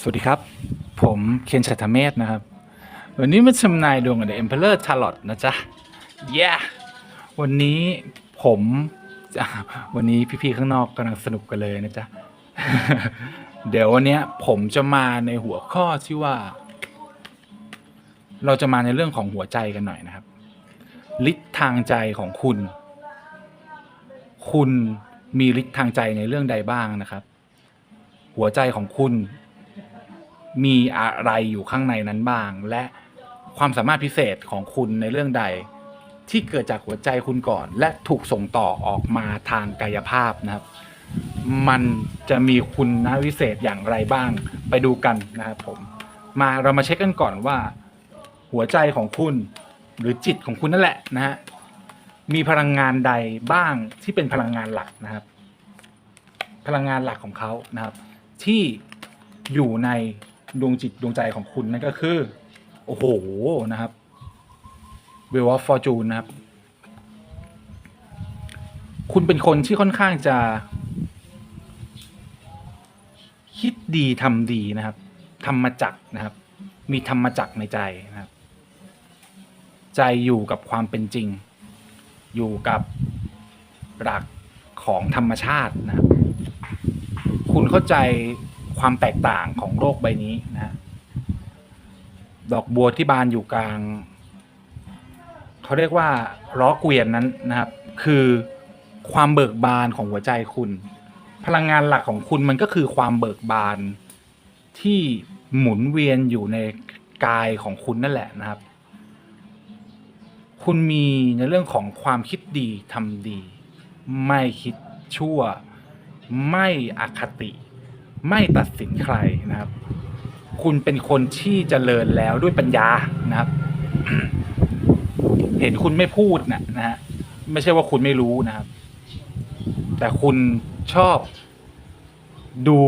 สวัสดีครับ ผมเคนชัตเมธนะครับ วันนี้มาชำนายดวงกับ The Emperor Tarot นะจ๊ะ yeah วันนี้ผมวันนี้พี่ๆข้างนอกกำลังสนุกกันเลยนะจ๊ะ เดี๋ยววันนี้ผมจะมาในหัวข้อที่ว่า เราจะมาในเรื่องของหัวใจกันหน่อยนะครับฤทธิ์ทางใจของคุณ คุณมีฤทธิ์ทางใจในเรื่องใดบ้างนะครับ หัวใจของคุณ มีอะไรอยู่ข้างในนั้นบ้าง และความสามารถพิเศษของคุณในเรื่องใด ที่เกิดจากหัวใจคุณก่อน และถูกส่งต่อออกมาทางกายภาพนะครับ มันจะมีคุณนะวิเศษอย่างไรบ้างไปดูกันนะครับผมมาเรามาเช็คกันก่อนว่า หัวใจของคุณหรือจิตของคุณนั่นแหละนะฮะมีพลังงานใดบ้างที่เป็นพลังงานหลักนะครับ พลังงานหลักของเขานะครับ ที่อยู่ใน ดวงจิตดวงใจของคุณนั่นก็คือ โอ้โห นะครับ w e l of Fortune นะครับ คุณเป็นคนที่ค่อนข้างจะ คิดดีทำดีนะครับทำมาจักรนะครับ มีธรรมจักรในใจนะครับ ใจอยู่กับความเป็นจริง อยู่กับหลักของธรรมชาตินะครับ คุณเข้าใจ ความแตกต่างของโลกใบนี้นะฮะดอกบัวที่บานอยู่กลาง เขาเรียกว่าล้อเกวียนนั้นนะครับ คือความเบิกบานของหัวใจคุณ พลังงานหลักของคุณมันก็คือความเบิกบานที่หมุนเวียนอยู่ในกายของคุณนั่นแหละนะครับ คุณมีในเรื่องของความคิดดีทำดี ไม่คิดชั่ว ไม่อคติ ไม่ตัดสินใครนะครับ คุณเป็นคนที่เจริญแล้วด้วยปัญญานะครับ เห็นคุณไม่พูดนะนะฮะไม่ใช่ว่าคุณไม่รู้นะครับ แต่คุณชอบดู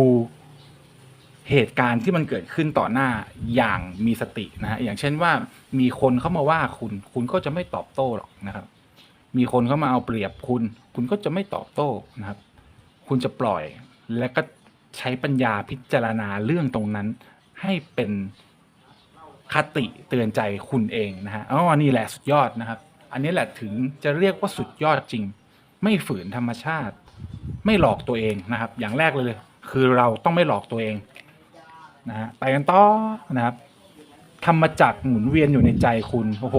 เหตุการณ์ที่มันเกิดขึ้นต่อหน้าอย่างมีสตินะฮะอย่างเช่นว่ามีคนเข้ามาว่าคุณ คุณก็จะไม่ตอบโต้หรอกนะครับ มีคนเข้ามาเอาเปรียบคุณ คุณก็จะไม่ตอบโต้นะครับ คุณจะปล่อยและก็ ใช้ปัญญาพิจารณาเรื่องตรงนั้น ให้เป็นคติเตือนใจคุณเองนะฮะอ๋อนี่แหละสุดยอดนะครับ อันนี้แหละถึงจะเรียกว่าสุดยอดจริง ไม่ฝืนธรรมชาติ ไม่หลอกตัวเองนะครับ อย่างแรกเลยคือเราต้องไม่หลอกตัวเองนะฮะไปกันต่อนะครับธรรมจักรหมุนเวียนอยู่ในใจคุณโอ้โห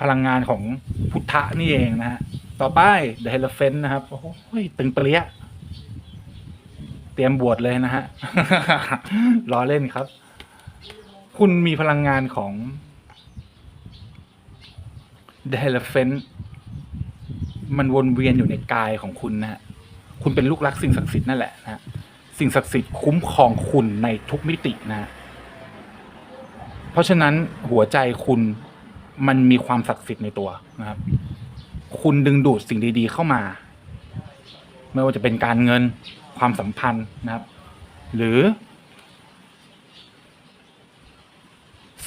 พลังงานของพุทธะนี่เองนะฮะต่อไป The h e l e p h a n t นะครับโอ้โหตึงเปรี้ย เตรียมบวชเลยนะฮะรอเล่นครับ คุณมีพลังงานของ The h e l e p h a n t มันวนเวียนอยู่ในกายของคุณนะฮะ คุณเป็นลูกรักสิ่งศักดิ์สิทธิ์นั่นแหละนะฮะสิ่งศักดิ์สิทธิ์คุ้มครองคุณในทุกมิตินะฮะเพราะฉะนั้นหัวใจคุณมันมีความศักดิ์สิทธิ์ในตัวนะครับ คุณดึงดูดสิ่งดี ๆ เข้ามา ไม่ว่าจะเป็นการเงิน ความสัมพันธ์นะครับ หรือ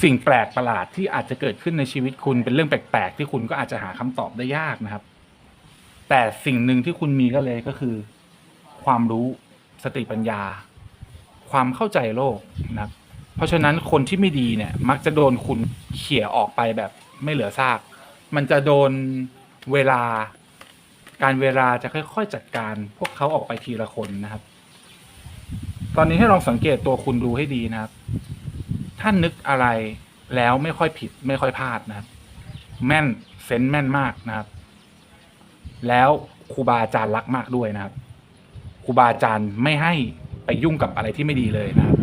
สิ่งแปลกประหลาดที่อาจจะเกิดขึ้นในชีวิตคุณเป็นเรื่องแปลกๆที่คุณก็อาจจะหาคำตอบได้ยากนะครับ แต่สิ่งหนึ่งที่คุณมีก็เลยก็คือ ความรู้สติปัญญา ความเข้าใจโลกนะครับ เพราะฉะนั้นคนที่ไม่ดีเนี่ย มักจะโดนคุณเขี่ยออกไปแบบไม่เหลือซาก มันจะโดนเวลา การเวลาจะค่อยๆจัดการพวกเขาออกไปทีละคนนะครับ ตอนนี้ให้ลองสังเกตตัวคุณดูให้ดีนะครับถ้านนึกอะไรแล้วไม่ค่อยผิดไม่ค่อยพลาดนะครับ แม่นเซนส์แม่นมากนะครับ แล้วครูบาอาจารย์รักมากด้วยนะครับครูบาอาจารย์ไม่ให้ไปยุ่งกับอะไรที่ไม่ดีเลยนะครับ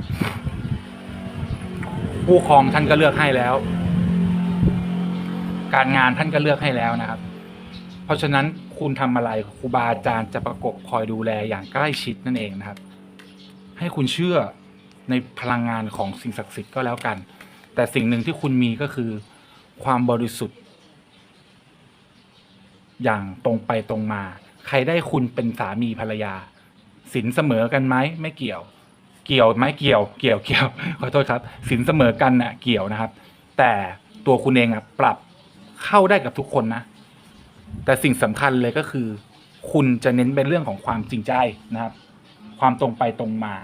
ผู้ครองท่านก็เลือกให้แล้ว การงานท่านก็เลือกให้แล้วนะครับ เพราะฉะนั้น คุณทำอะไรครูบาอาจารย์จะประกบคอยดูแลอย่างใกล้ชิดนั่นเองนะครับ ให้คุณเชื่อในพลังงานของสิ่งศักดิ์สิทธิ์ก็แล้วกัน แต่สิ่งหนึ่งที่คุณมีก็คือความบริสุทธิ์ อย่างตรงไปตรงมา ใครได้คุณเป็นสามีภรรยาสินเสมอกันไหมไม่เกี่ยว เกี่ยวไหมเกี่ยว เกี่ยวเกี่ยวขอโทษครับสินเสมอกันน่ะเกี่ยวนะครับ แต่ตัวคุณเองอะปรับเข้าได้กับทุกคนนะ แต่สิ่งสำคัญเลยก็คือ คุณจะเน้นเป็นเรื่องของความจริงใจนะครับ ความตรงไปตรงมา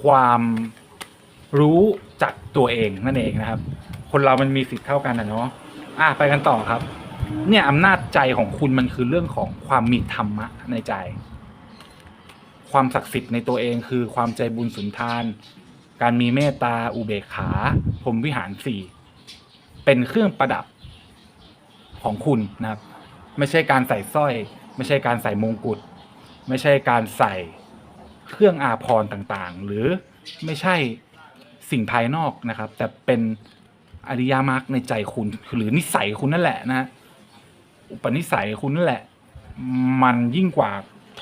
ความรู้จักตัวเองนั่นเองนะครับ คนเรามันมีสิทธิ์เท่ากันนะเนาะอะไปกันต่อครับ เนี่ยอำนาจใจของคุณมันคือเรื่องของความมีธรรมะในใจ ความศักดิ์สิทธิ์ในตัวเองคือความใจบุญสุนทาน การมีเมตตาอุเบกขาพรหมวิหารสี่เป็นเครื่องประดับ ของคุณนะครับ ไม่ใช่การใส่สร้อย ไม่ใช่การใส่มงกุฎไม่ใช่การใส่เครื่องอาภรณ์ต่างๆ หรือไม่ใช่สิ่งภายนอกนะครับ แต่เป็นอริยมรรคในใจคุณหรือนิสัยคุณนั่นแหละนะฮะอุปนิสัยคุณนั่นแหละ มันยิ่งกว่า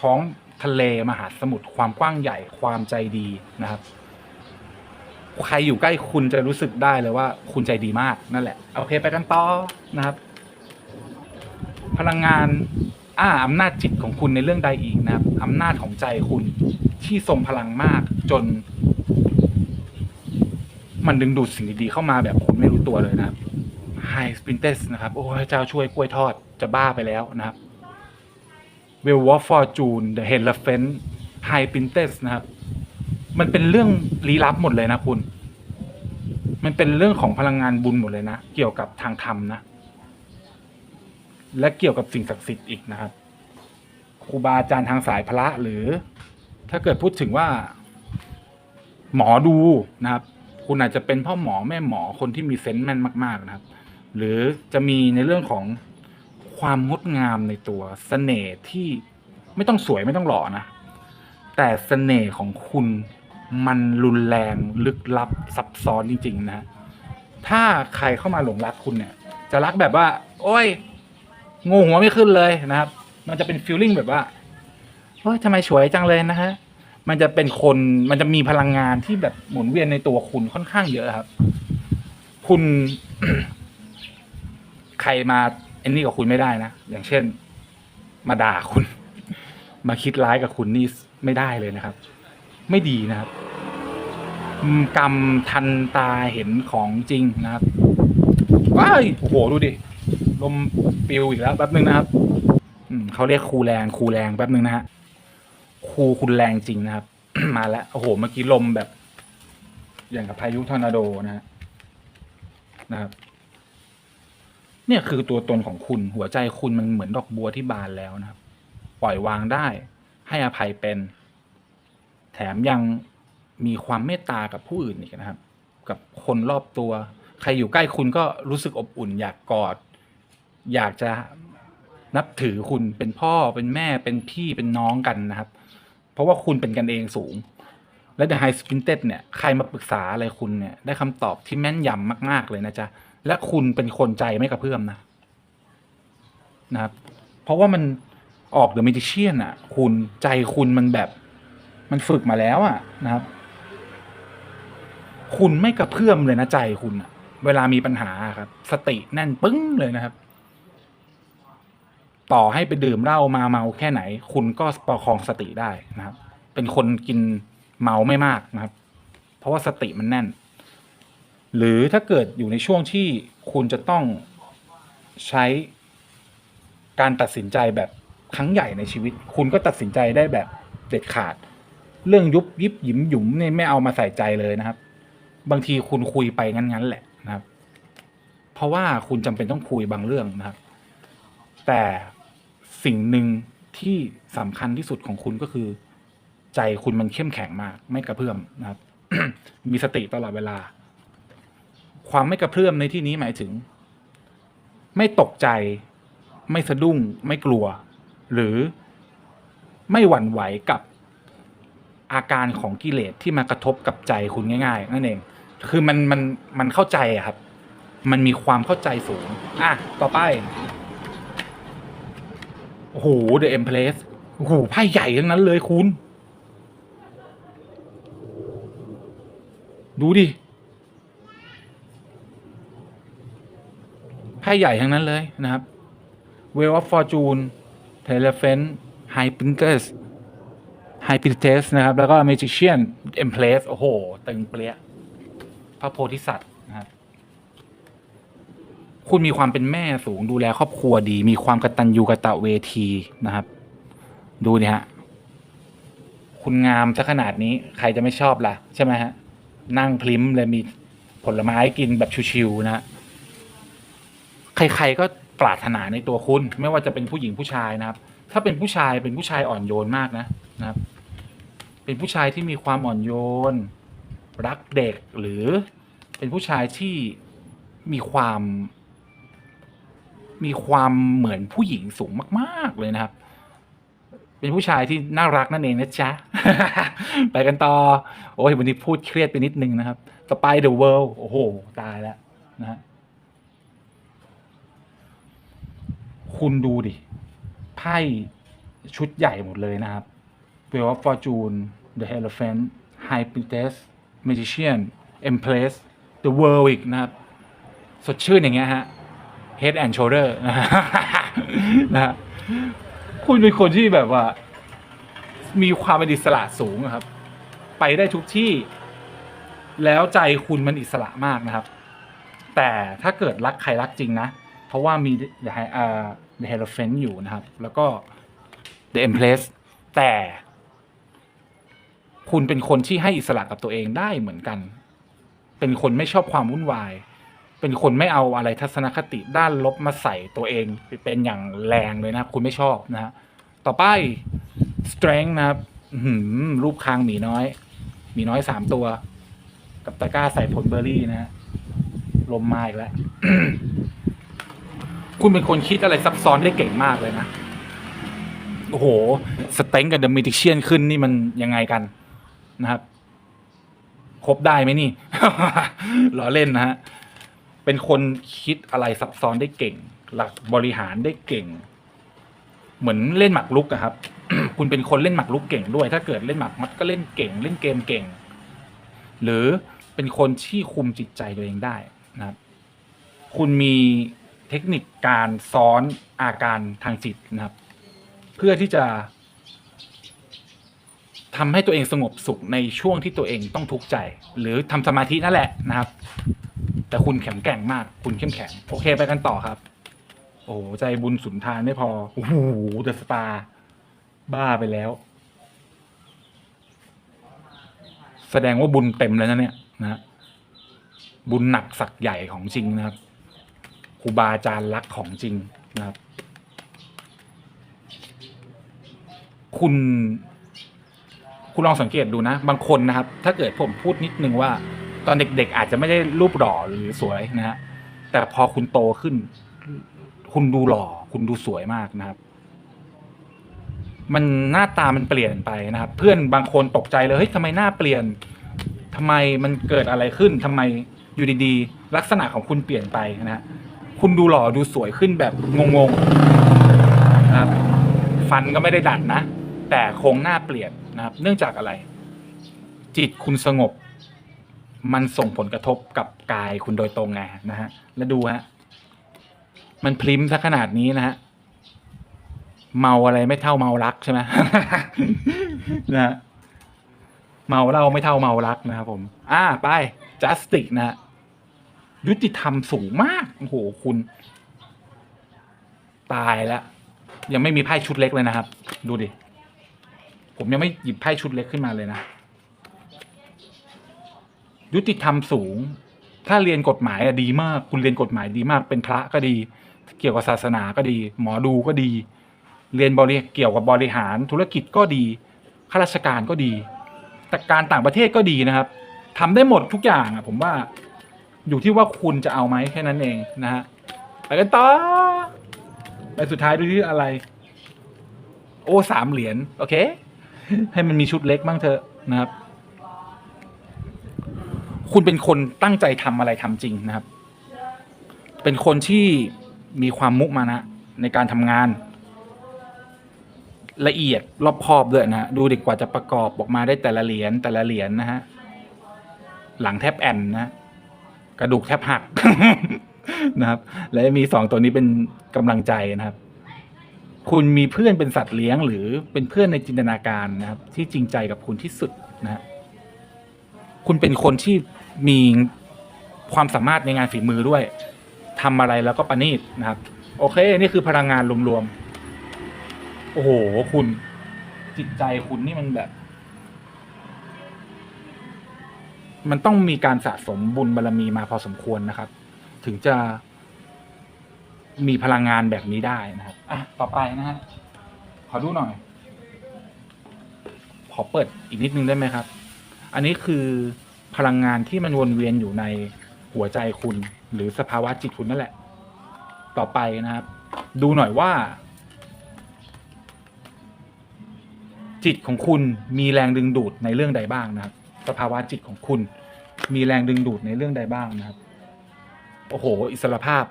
ท้องทะเลมหาสมุทรความกว้างใหญ่ความใจดีนะครับ ใครอยู่ใกล้คุณจะรู้สึกได้เลยว่าคุณใจดีมากนั่นแหละ โอเคไปกันต่อนะครับ พลังงานอ่าอำนาจจิตของคุณในเรื่องใดอีกนะครับอำนาจของใจคุณที่ทรงพลังมากจน มันดึงดูดสิ่งดีๆเข้ามาแบบคุณไม่รู้ตัวเลยนะครับ High s p r i n t e s นะครับ โอ้ยเจ้าช่วยกล้วยทอดจะบ้าไปแล้วนะครับ w e l l of Fortune The h e l e p h a n t High p r i n t e s นะครับ มันเป็นเรื่องลี้ลับหมดเลยนะคุณ มันเป็นเรื่องของพลังงานบุญหมดเลยนะ เกี่ยวกับทางธรรมนะ และเกี่ยวกับสิ่งศักดิ์สิทธิ์อีกนะครับครูบาอาจารย์ทางสายพระหรือ ถ้าเกิดพูดถึงว่า หมอดูนะครับ คุณอาจจะเป็นพ่อหมอแม่หมอคนที่มีเซนส์แม่นมาก ๆนะครับ หรือจะมีในเรื่องของความงดงามในตัวเสน่ห์ที่ไม่ต้องสวยไม่ต้องหล่อนะ แต่เสน่ห์ของคุณมันรุนแรงลึกลับซับซ้อนจริง ๆ นะ ถ้าใครเข้ามาหลงรักคุณเนี่ย จะรักแบบว่า โอ้ย งงหัวไม่ขึ้นเลยนะครับ มันจะเป็นฟีลลิ่งแบบว่าโอ้ยทำไมสวยจังเลยนะฮะมันจะเป็นคนมันจะมีพลังงานที่แบบหมุนเวียนในตัวคุณค่อนข้างเยอะครับ คุณใครมาเอ็นนี่กับคุณไม่ได้นะ อย่างเช่น มาด่าคุณ มาคิดร้ายกับคุณนี่ไม่ได้เลยนะครับ ไม่ดีนะครับ กรรมทันตาเห็นของจริงนะครับว้ายโอ้โห ดูดิ ลมปิวอีกแล้วแป๊บนึงนะครับ อืมเขาเรียกครูแรงครูแรงแป๊บนึงนะฮะครูคุณแรงจริงนะครับ มาแล้วโอ้โหเมื่อกี้ลมแบบ อย่างกับพายุทอร์นาโดนะฮะนะครับ เนี่ยคือตัวตนของคุณหัวใจคุณมันเหมือนดอกบัวที่บานแล้วนะครับ ปล่อยวางได้ ให้อภัยเป็น แถมยังมีความเมตตากับผู้อื่นอีกนะครับ กับคนรอบตัว ใครอยู่ใกล้คุณก็รู้สึกอบอุ่นอยากกอด อยากจะนับถือคุณเป็นพ่อเป็นแม่เป็นพี่เป็นน้องกันนะครับ เพราะว่าคุณเป็นกันเองสูง และ The High Spirited เนี่ยใครมาปรึกษาอะไรคุณเนี่ยได้คำตอบที่แม่นยำมาก ๆ เลยนะจ๊ะ และคุณเป็นคนใจไม่กระเพื่อมนะนะครับ เพราะว่ามันออก The Magician อะ คุณใจคุณมันแบบ มันฝึกมาแล้วอะนะครับ คุณไม่กระเพื่อมเลยนะใจคุณเวลามีปัญหาครับ สติแน่นปึ้งเลยนะครับ ต่อให้ไปดื่มเหล้ามาเมาแค่ไหน คุณก็ประคองสติได้นะครับ เป็นคนกินเมาไม่มากนะครับ เพราะว่าสติมันแน่น หรือถ้าเกิดอยู่ในช่วงที่คุณจะต้องใช้การตัดสินใจแบบครั้งใหญ่ในชีวิต คุณก็ตัดสินใจได้แบบเด็ดขาด เรื่องยุบยิบหยิมหยุมเนี่ยไม่เอามาใส่ใจเลยนะครับ บางทีคุณคุยไปงั้นๆแหละนะครับ เพราะว่าคุณจำเป็นต้องคุยบางเรื่องนะครับ แต่ สิ่งหนึ่งที่สำคัญที่สุดของคุณก็คือ ใจคุณมันเข้มแข็งมาก ไม่กระเพื่อมนะครับ มีสติตลอดเวลา ความไม่กระเพื่อมในที่นี้หมายถึง ไม่ตกใจ ไม่สะดุ้ง ไม่กลัว หรือไม่หวั่นไหวกับอาการของกิเลสที่มากระทบกับใจคุณง่าย ๆ นั่นเอง คือมันมันมันเข้าใจครับ มันมีความเข้าใจสูง อะ ต่อไป โอ้โหเดอะเอ็มเพลสโอ้โหไพ่ใหญ่ทั้งนั้นเลยคุณ ดูดิไพ่ใหญ่ทั้งนั้นเลยนะครับเวลออฟฟอร์จูนเทเลเฟนไฮปิงเกอร์สไฮปิเทสนะครับ แล้วก็เมจิเชียนเอ็มเพลสโอ้โห ตึงเปรี้ยพระโพธิสัตว์ คุณมีความเป็นแม่สูงดูแลครอบครัวดี มีความกตัญญูกตเวทีนะครับ ดูนี่ฮะ คุณงามซะขนาดนี้ใครจะไม่ชอบล่ะ ใช่ไหมฮะ นั่งพลิ้มเลยมีผลไม้กินแบบชิวๆนะฮะใครๆก็ปรารถนาในตัวคุณ ไม่ว่าจะเป็นผู้หญิงผู้ชายนะครับ ถ้าเป็นผู้ชายเป็นผู้ชายอ่อนโยนมากนะนะครับ เป็นผู้ชายที่มีความอ่อนโยน รักเด็กหรือเป็นผู้ชายที่มีความ มีความเหมือนผู้หญิงสูงมาก ๆ เลยนะครับ เป็นผู้ชายที่น่ารักนั่นเองนะจ๊ะ ไปกันต่อ โอ้ยวันนี้พูดเครียดไปนิดนึงนะครับสไปเดอะเวิลด์โอ้โห ตายแล้วนะฮะคุณดูดิ ไพ่ชุดใหญ่หมดเลยนะครับ Wheel of Fortune The Hierophant High Priestess Magician Empress The World อีกนะครับ สดชื่นอย่างเงี้ยฮะ Head and Shoulder นะฮะนะคุณเป็นคนที่แบบว่า มีความเป็นอิสระสูงครับ ไปได้ทุกที่ แล้วใจคุณมันอิสระมากนะครับ แต่ถ้าเกิดรักใครรักจริงนะ เพราะว่ามี The Hi- อ่า The h e r o p h a n t อยู่นะครับ แล้วก็ The Empress แต่คุณเป็นคนที่ให้อิสระกับตัวเองได้เหมือนกัน เป็นคนไม่ชอบความวุ่นวาย เป็นคนไม่เอาอะไรทัศนคติด้านลบมาใส่ตัวเอง เป็นอย่างแรงเลยนะครับ คุณไม่ชอบนะฮะต่อไป strength นะครับรูปคางหมีน้อย หมีน้อยสามตัว กับตะกร้าใส่ผลเบอร์รี่นะฮะลมมาอีกแล้ว คุณเป็นคนคิดอะไรซับซ้อนได้เก่งมากเลยนะ โอ้โห สเต็งกับเดอะมิทิเชียนขึ้นนี่มันยังไงกันนะครับ ครบได้ไหมนี่ล้อเล่นนะฮะ เป็นคนคิดอะไรซับซ้อนได้เก่ง หลักบริหารได้เก่ง เหมือนเล่นหมากรุกอะครับ คุณเป็นคนเล่นหมากรุกเก่งด้วย ถ้าเกิดเล่นหมากมัดก็เล่นเก่ง เล่นเกมเก่ง หรือเป็นคนที่คุมจิตใจตัวเองได้นะครับ คุณมีเทคนิคการซ้อนอาการทางจิตนะครับ เพื่อที่จะ ทำให้ตัวเองสงบสุขในช่วงที่ตัวเองต้องทุกข์ใจ หรือทำสมาธินั่นแหละนะครับ แต่คุณแข็งแกร่งมากคุณเข้มแข็งโอเคไปกันต่อครับ โอ้ใจบุญสุนทานไม่พอโอ้โหเดอะสตาร์บ้าไปแล้ว แสดงว่าบุญเต็มแล้วนะเนี่ยนะบุญหนักสักใหญ่ของจริงนะครับครูบาอาจารย์รักของจริงนะครับ คุณ คุณลองสังเกตดูนะ บางคนนะครับ ถ้าเกิดผมพูดนิดนึงว่า ตอนเด็กๆ อาจจะไม่ได้รูปหล่อหรือสวยนะฮะแต่พอคุณโตขึ้น คุณดูหล่อ คุณดูสวยมากนะครับ มันหน้าตามันเปลี่ยนไปนะครับ เพื่อนบางคนตกใจเลยเฮ้ยทำไมหน้าเปลี่ยนทำไมมันเกิดอะไรขึ้นทำไมอยู่ดีๆ ลักษณะของคุณเปลี่ยนไปนะฮะคุณดูหล่อดูสวยขึ้นแบบงงๆนะครับ ฟันก็ไม่ได้ดัดนะ แต่คงหน้าเปลี่ยนนะครับ เนื่องจากอะไร จิตคุณสงบ มันส่งผลกระทบกับกายคุณโดยตรงไงนะฮะแล้วดูฮะมันพริมซะขนาดนี้นะฮะเมาอะไรไม่เท่าเมารักใช่ไหมนะฮะเมาเหล้าไม่เท่าเมารักนะครับผม อ่าไป justice นะฮะยุติธรรมสูงมากโอ้โหคุณ ตายแล้ว ยังไม่มีไพ่ชุดเล็กเลยนะครับ ดูดิ ผมยังไม่หยิบไพ่ชุดเล็กขึ้นมาเลยนะ ยุติธรรมสูง ถ้าเรียนกฎหมายอะดีมาก คุณเรียนกฎหมายดีมาก เป็นพระก็ดี เกี่ยวกับศาสนาก็ดี หมอดูก็ดี เรียนบริเกี่ยวกับบริหารธุรกิจก็ดีข้าราชการก็ดี แต่การต่างประเทศก็ดีนะครับทำได้หมดทุกอย่างอะผมว่าอยู่ที่ว่าคุณจะเอาไหมแค่นั้นเองนะฮะไปกันต่อไปสุดท้ายดูที่อะไร โอ้สามเหรียญโอเค ให้มันมีชุดเล็กบ้างเถอะนะครับ คุณเป็นคนตั้งใจทำอะไรทำจริงนะครับ เป็นคนที่มีความมุมานะในการทำงาน ละเอียดรอบคอบด้วยนะดูดีกว่าจะประกอบออกมาได้แต่ละเหรียญแต่ละเหรียญนะฮะหลังแทบแอนนะ กระดูกแทบหักนะครับ และมีสองตัวนี้เป็นกำลังใจนะครับ คุณมีเพื่อนเป็นสัตว์เลี้ยง หรือเป็นเพื่อนในจินตนาการนะครับ ที่จริงใจกับคุณที่สุดนะฮะคุณเป็นคนที่มีความสามารถในงานฝีมือด้วยทำอะไรแล้วก็ประณีตนะครับ โอเค นี่คือพลังงานรวมๆโอ้โห คุณจิตใจคุณนี่มันแบบ มันต้องมีการสะสมบุญบารรมีมาพอสมควรนะครับ ถึงจะ มีพลังงานแบบนี้ได้นะครับอะต่อไปนะฮะขอดูหน่อย ขอเปิดอีกนิดนึงได้ไหมครับ อันนี้คือพลังงานที่มันวนเวียนอยู่ในหัวใจคุณ หรือสภาวะจิตคุณนั่นแหละ ต่อไปนะครับ ดูหน่อยว่า จิตของคุณมีแรงดึงดูดในเรื่องใดบ้างนะครับ สภาวะจิตของคุณ มีแรงดึงดูดในเรื่องใดบ้างนะครับ โอ้โห อิสรภาพ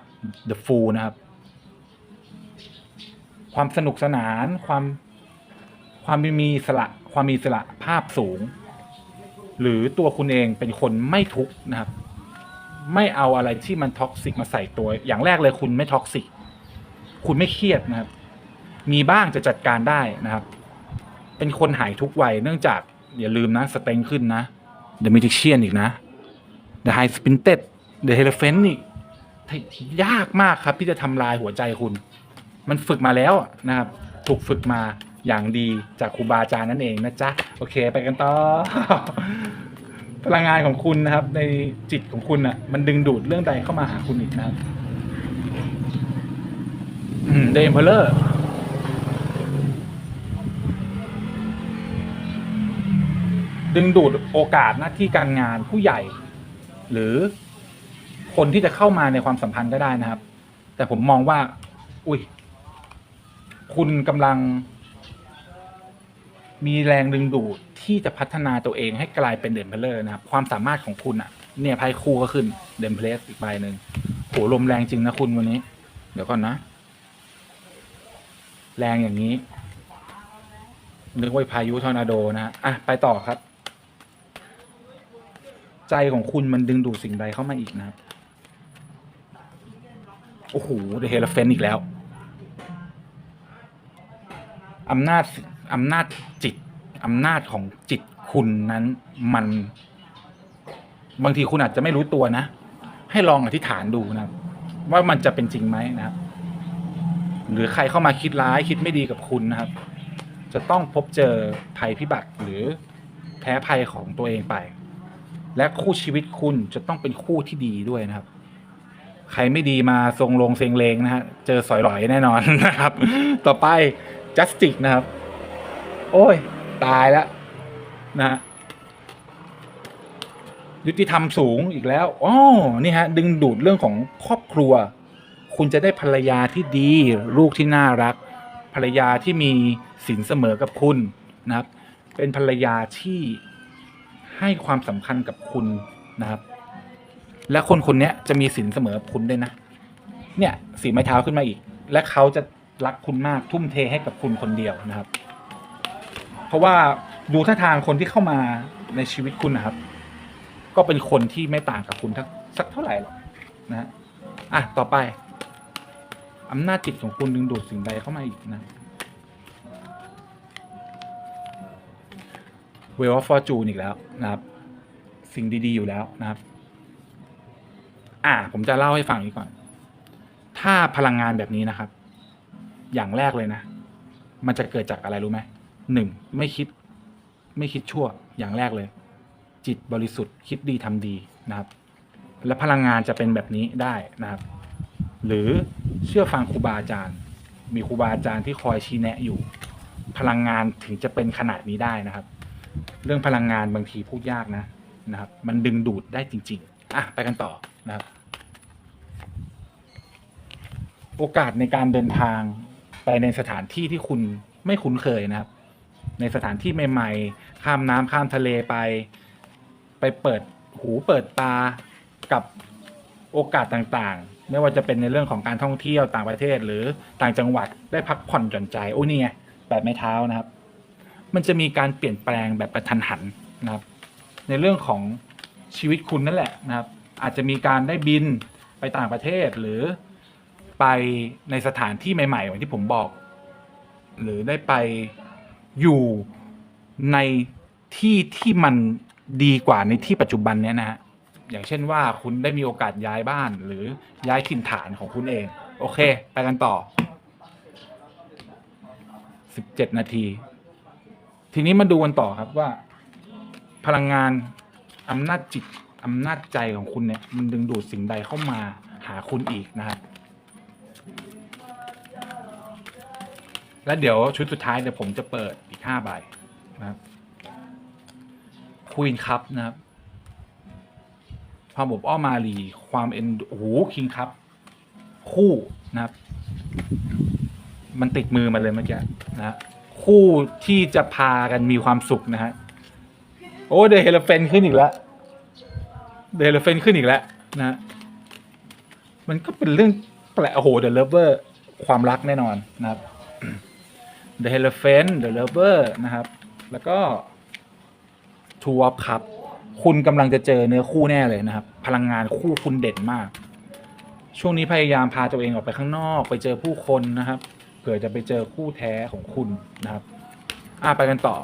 the fool นะครับ ความสนุกสนานความความมีสระความมีสระภาพสูง หรือตัวคุณเองเป็นคนไม่ทุกนะครับ ไม่เอาอะไรที่มันท็อกซิกมาใส่ตัว อย่างแรกเลยคุณไม่ท็อกซิกคุณไม่เครียดนะครับ มีบ้างจะจัดการได้นะครับ เป็นคนหายทุกวัยเนื่องจากอย่าลืมนะสเต็งขึ้นนะ The Magician อีกนะ The High Spirited The Elephant อีก ยากมากครับที่จะทำลายหัวใจคุณ มันฝึกมาแล้วนะครับ ถูกฝึกมาอย่างดีจากครูบาอาจารย์นั่นเองนะจ๊ะโอเค ไปกันต่อพลังงานของคุณนะครับ ในจิตของคุณอะ มันดึงดูดเรื่องใดเข้ามาหาคุณอีกนะครับเดมเพลเลอร์ดึงดูดโอกาสหน้าที่การงานผู้ใหญ่ หรือ คนที่จะเข้ามาในความสัมพันธ์ก็ได้นะครับ แต่ผมมองว่า อุ้ย คุณกำลัง มีแรงดึงดูดที่จะพัฒนาตัวเองให้กลายเป็นเดนเพลเลอร์นะครับ ความสามารถของคุณอะเนี่ยไพ่คู่ก็ขึ้นเดนเพลสอีกใบหนึ่งโหลมแรงจริงนะคุณวันนี้ เดี๋ยวก่อนนะ แรงอย่างนี้นึกว่าพายุทอร์นาโดนะฮะอะ ไปต่อครับ ใจของคุณมันดึงดูดสิ่งใดเข้ามาอีกนะครับ โอ้โหเดเฮลเฟนอีกแล้วอำนาจอำนาจจิตอำนาจของจิตคุณนั้นมัน บางทีคุณอาจจะไม่รู้ตัวนะ ให้ลองอธิษฐานดูนะ ว่ามันจะเป็นจริงไหมนะครับ หรือใครเข้ามาคิดร้ายคิดไม่ดีกับคุณนะครับ จะต้องพบเจอภัยพิบัติหรือแพ้ภัยของตัวเองไป และคู่ชีวิตคุณจะต้องเป็นคู่ที่ดีด้วยนะครับ ใครไม่ดีมาทรงลงเซงเลงนะฮะ เจอสอยหลอยแน่นอนนะครับ ต่อไป justice นะครับ โอ้ย ตายแล้วนะฮะยุติธรรมสูงอีกแล้วอ๋อนี่ฮะ ดึงดูดเรื่องของครอบครัว คุณจะได้ภรรยาที่ดี ลูกที่น่ารัก ภรรยาที่มีสินเสมอกับคุณนะครับ เป็นภรรยาที่ให้ความสำคัญกับคุณนะครับ และคนคนนี้จะมีสินเสมอคุณด้วยนะ เนี่ยสีไม้เท้าขึ้นมาอีก และเขาจะรักคุณมากทุ่มเทให้กับคุณคนเดียวนะครับ เพราะว่าดูท่าทางคนที่เข้ามาในชีวิตคุณนะครับ ก็เป็นคนที่ไม่ต่างกับคุณทักสักเท่าไหร่หรอกนะฮะอะต่อไปอำนาจจิตของคุณดึงดูดสิ่งใดเข้ามาอีกนะเวลฟอร์จูนอีกแล้วนะครับ สิ่งดีๆอยู่แล้วนะครับ อ่า ผมจะเล่าให้ฟังนี้ก่อน ถ้าพลังงานแบบนี้นะครับ อย่างแรกเลยนะ มันจะเกิดจากอะไรรู้ไหมหนึ่งไม่คิด ไม่คิดชั่วอย่างแรกเลย จิตบริสุทธิ์คิดดีทำดีนะครับ และพลังงานจะเป็นแบบนี้ได้นะครับ หรือเชื่อฟังครูบาอาจารย์ มีครูบาอาจารย์ที่คอยชี้แนะอยู่ พลังงานถึงจะเป็นขนาดนี้ได้นะครับ เรื่องพลังงานบางทีพูดยากนะนะครับ มันดึงดูดได้จริง ๆ อะ ไปกันต่อ นะครับ โอกาสในการเดินทางไปในสถานที่ที่คุณไม่คุ้นเคยนะครับ ในสถานที่ใหม่ๆ ข้ามน้ำข้ามทะเลไป ไปเปิดหูเปิดตากับโอกาสต่างๆ ไม่ว่าจะเป็นในเรื่องของการท่องเที่ยวต่างประเทศหรือต่างจังหวัดได้พักผ่อนหย่อนใจ โอ้นี่ไงแบบไม้เท้านะครับ มันจะมีการเปลี่ยนแปลงแบบกระทันหันนะครับ ในเรื่องของชีวิตคุณนั่นแหละนะครับ อาจจะมีการได้บินไปต่างประเทศหรือไปในสถานที่ใหม่ๆอย่างที่ผมบอก หรือได้ไปอยู่ในที่ที่มันดีกว่าในที่ปัจจุบันเนี้ยนะฮะอย่างเช่นว่าคุณได้มีโอกาสย้ายบ้านหรือย้ายถิ่นฐานของคุณเอง โอเค ไปกันต่อ 17 นาที ทีนี้มาดูกันต่อครับว่า พลังงานอำนาจจิต อำนาจใจของคุณเนี่ยมันดึงดูดสิ่งใดเข้ามาหาคุณอีกนะครับ และเดี๋ยวชุดสุดท้ายเดี๋ยวผมจะเปิดอีกห้าใบนะครับควีนคัพนะครับความอบอ้อมมาลีความเอ็นโอ้โหคิงคัพคู่นะครับ มันติดมือมาเลยเมื่อกี้นะฮะคู่ที่จะพากันมีความสุขนะฮะโอ้เดเฮลเฟนขึ้นอีกแล้ว เดลเฟนขึ้นอีกแล้วนะฮะมันก็เป็นเรื่องแปลกโอ้โหเดอะเลเวอร์ความรักแน่นอนนะครับเดลเฟนเดอะเลเวอร์นะครับ แล้วก็ทูวอปครับคุณกำลังจะเจอเนื้อคู่แน่เลยนะครับ พลังงานคู่คุณเด่นมาก ช่วงนี้พยายามพาตัวเองออกไปข้างนอก ไปเจอผู้คนนะครับ เผื่อจะไปเจอคู่แท้ของคุณนะครับอะไปกันต่อ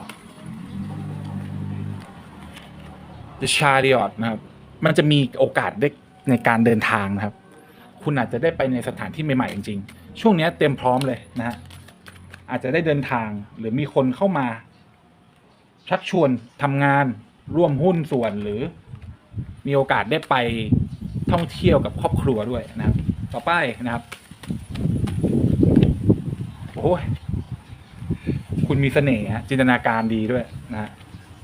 The Chariot นะครับ มันจะมีโอกาสได้ในการเดินทางนะครับ คุณอาจจะได้ไปในสถานที่ใหม่ๆจริงๆ ช่วงนี้เตรียมพร้อมเลยนะฮะอาจจะได้เดินทางหรือมีคนเข้ามา ชักชวนทำงานร่วมหุ้นส่วนหรือ มีโอกาสได้ไปท่องเที่ยวกับครอบครัวด้วยนะครับ ต่อไปนะครับโอ้ยคุณมีเสน่ห์จินตนาการดีด้วยนะฮะ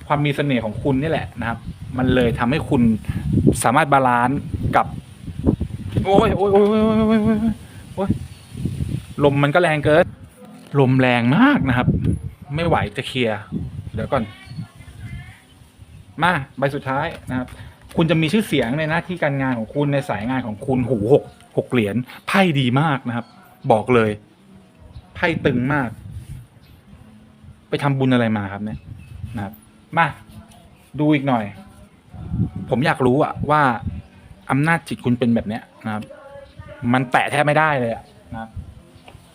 ความมีเสน่ห์ของคุณนี่แหละนะครับ มันเลยทำให้คุณสามารถบาลานซ์กับ โอ้ยโอ้ยโอ้ยโอ้ยโอ้ยโอ้ยลมมันก็แรงเกินลมแรงมากนะครับ ไม่ไหวจะเคลียร์เดี๋ยวก่อน มาใบสุดท้ายนะครับ คุณจะมีชื่อเสียงในหน้าที่การงานของคุณในสายงานของคุณหูหกหกเหรียญไพ่ดีมากนะครับ บอกเลยไพ่ตึงมาก ไปทำบุญอะไรมาครับเนี่ยนะครับ มา ดูอีกหน่อย ผมอยากรู้อะว่าอำนาจจิตคุณเป็นแบบเนี้ยนะครับ มันแตะแทบไม่ได้เลยอะนะ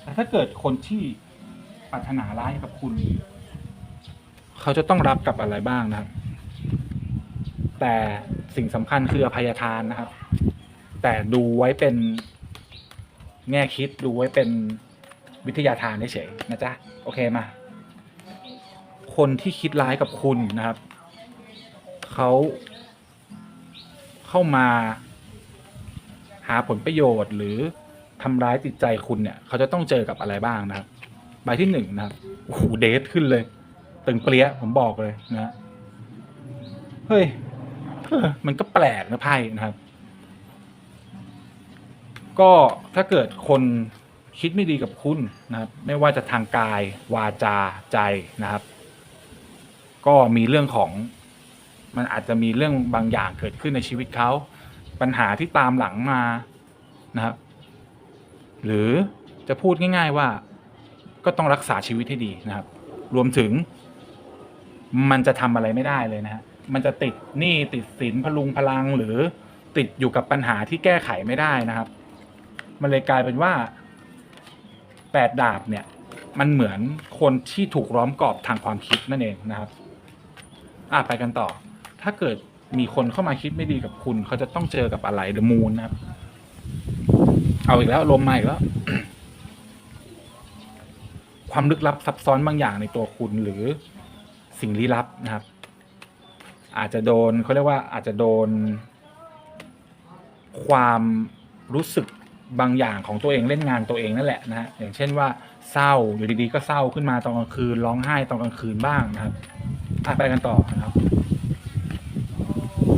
แต่ถ้าเกิดคนที่ปรารถนาร้ายกับคุณ เขาจะต้องรับกับอะไรบ้างนะครับ แต่สิ่งสำคัญคืออภัยทานนะครับ แต่ดูไว้เป็นแง่คิดดูไว้เป็นวิทยาทานเฉยๆนะจ๊ะ โอเคมา คนที่คิดร้ายกับคุณนะครับ เขา เข้ามา หาผลประโยชน์ หรือทำร้ายจิตใจคุณเนี่ย เขาจะต้องเจอกับอะไรบ้างนะครับ ใบที่หนึ่งนะครับโอ้โหเดทขึ้นเลย ตึงเปรี้ยผมบอกเลยนะเฮ้ยมันก็แปลกนะไพ่นะครับ ก็ถ้าเกิดคนคิดไม่ดีกับคุณนะครับ ไม่ว่าจะทางกายวาจาใจนะครับ ก็มีเรื่องของ มันอาจจะมีเรื่องบางอย่างเกิดขึ้นในชีวิตเขา ปัญหาที่ตามหลังมานะครับ หรือจะพูดง่าย ๆว่า ก็ต้องรักษาชีวิตให้ดีนะครับ รวมถึง มันจะทำอะไรไม่ได้เลยนะฮะมันจะติดหนี้ติดสินพลุงพลังหรือติดอยู่กับปัญหาที่แก้ไขไม่ได้นะครับ มันเลยกลายเป็นว่าแปดดาบเนี่ย มันเหมือนคนที่ถูกล้อมกรอบทางความคิดนั่นเองนะครับ อะไปกันต่อ ถ้าเกิดมีคนเข้ามาคิดไม่ดีกับคุณ เขาจะต้องเจอกับอะไรเดอะมูนนะครับ เอาอีกแล้วลมมาอีกแล้ว ความลึกลับซับซ้อนบางอย่างในตัวคุณหรือสิ่งลี้ลับนะครับ อาจจะโดนเขาเรียกว่าอาจจะโดน ความรู้สึกบางอย่างของตัวเองเล่นงานตัวเองนั่นแหละนะฮะอย่างเช่นว่าเศร้าอยู่ดีๆก็เศร้าขึ้นมาตอนกลางคืนร้องไห้ตอนกลางคืนบ้างนะครับไปกันต่อนะครับ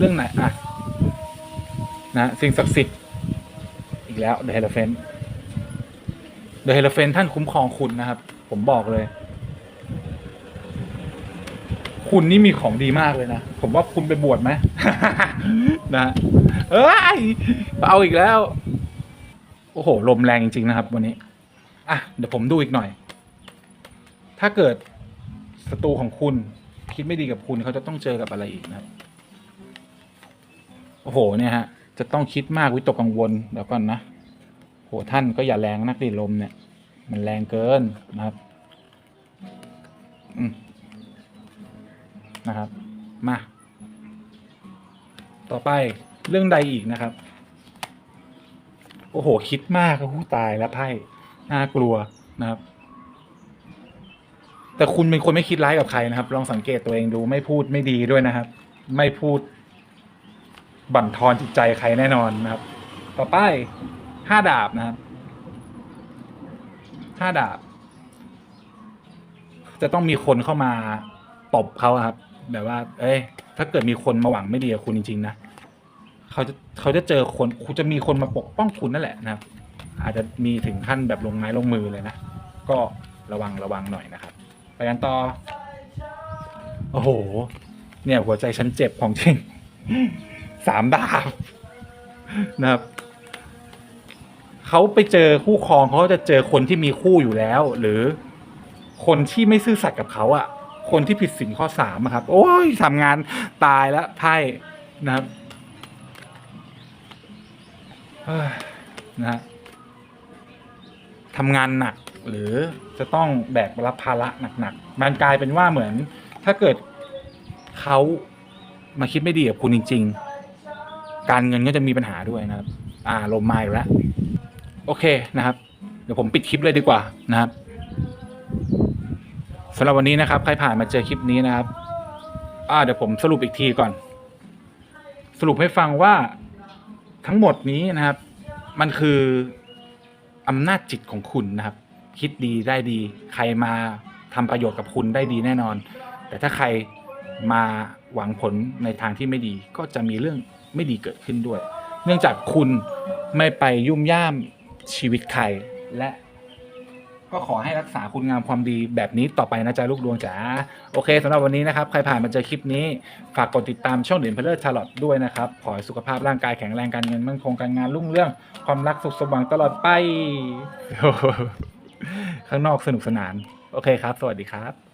เรื่องไหนอะนะสิ่งศักดิ์สิทธิ์อีกแล้วเดอะเฮลเฟนเดอะเฮลเฟนท่านคุ้มครองคุณนะครับ ผมบอกเลย คุณนี่มีของดีมากเลยนะ ผมว่าคุณไปบวชไหมนะเอ้ยเอาอีกแล้ว โอ้โห ลมแรงจริง ๆ นะครับ วันนี้ อะ เดี๋ยวผมดูอีกหน่อย ถ้าเกิดศัตรูของคุณคิดไม่ดีกับคุณเขาจะต้องเจอกับอะไรอีกนะครับ อ้โหเนี่ยฮะจะต้องคิดมากวิตกกังวลเดี๋ยวก่อนนะโหท่านก็อย่าแรงนักดิลมเนี่ย มันแรงเกินนะครับอืมนะครับ มา ต่อไปเรื่องใดอีกนะครับ โอ้โห คิดมากก็ตายแล้วไพ่น่ากลัวนะครับ แต่คุณเป็นคนไม่คิดร้ายกับใครนะครับ ลองสังเกตตัวเองดูไม่พูดไม่ดีด้วยนะครับ ไม่พูด บั่นทอนจิตใจใครแน่นอนนะครับ ต่อไปห้าดาบนะครับห้าดาบ จะต้องมีคนเข้ามาตบเขาครับ แบบว่า เอ้ย ถ้าเกิดมีคนมาหวังไม่ดีกับคุณจริง ๆ นะเขาจะเขาจะเจอคนคุณจะมีคนมาปกป้องคุณนั่นแหละนะครับ อาจจะมีถึงขั้นแบบลงไม้ลงมือเลยนะก็ระวังระวังหน่อยนะครับ ไปกันต่อ โอ้โห เนี่ยหัวใจฉันเจ็บของจริง สามดาบนะครับเขาไปเจอคู่ครองเขาจะเจอคนที่มีคู่อยู่แล้ว หรือคนที่ไม่ซื่อสัตย์กับเขาอะคนที่ผิดสินข้อสามครับ โอ้ยทำงานตายแล้วไพ่นะครับนะทำงานหนัก หรือจะต้องแบกรับภาระหนักๆมันกลายเป็นว่าเหมือน ถ้าเกิดเขามาคิดไม่ดีกับคุณจริง ๆ การเงินก็จะมีปัญหาด้วยนะครับ อ่าลมมาอีกแล้ว โอเคนะครับ เดี๋ยวผมปิดคลิปเลยดีกว่านะครับสำหรับวันนี้นะครับ ใครผ่านมาเจอคลิปนี้นะครับ อ่า เดี๋ยวผมสรุปอีกทีก่อน สรุปให้ฟังว่าทั้งหมดนี้นะครับ มันคืออำนาจจิตของคุณนะครับ คิดดีได้ดี ใครมาทำประโยชน์กับคุณได้ดีแน่นอน แต่ถ้าใครมาหวังผลในทางที่ไม่ดีก็จะมีเรื่อง ไม่ดีเกิดขึ้นด้วย เนื่องจากคุณไม่ไปยุ่มย่ามชีวิตใครและ ก็ขอให้รักษาคุณงามความดีแบบนี้ต่อไปนะจ๊ะลูกดวงจ๋าโอเคสำหรับวันนี้นะครับ ใครผ่านมาเจอคลิปนี้ ฝากกดติดตามช่องเด่นเพลเลอร์ชาร์ลอตด้วยนะครับ ขอให้สุขภาพร่างกายแข็งแรงการเงินมั่นคงการงานรุ่งเรื่อง ความรักสุขสมหวังตลอดไป ข้างนอกสนุกสนาน โอเคครับ สวัสดีครับ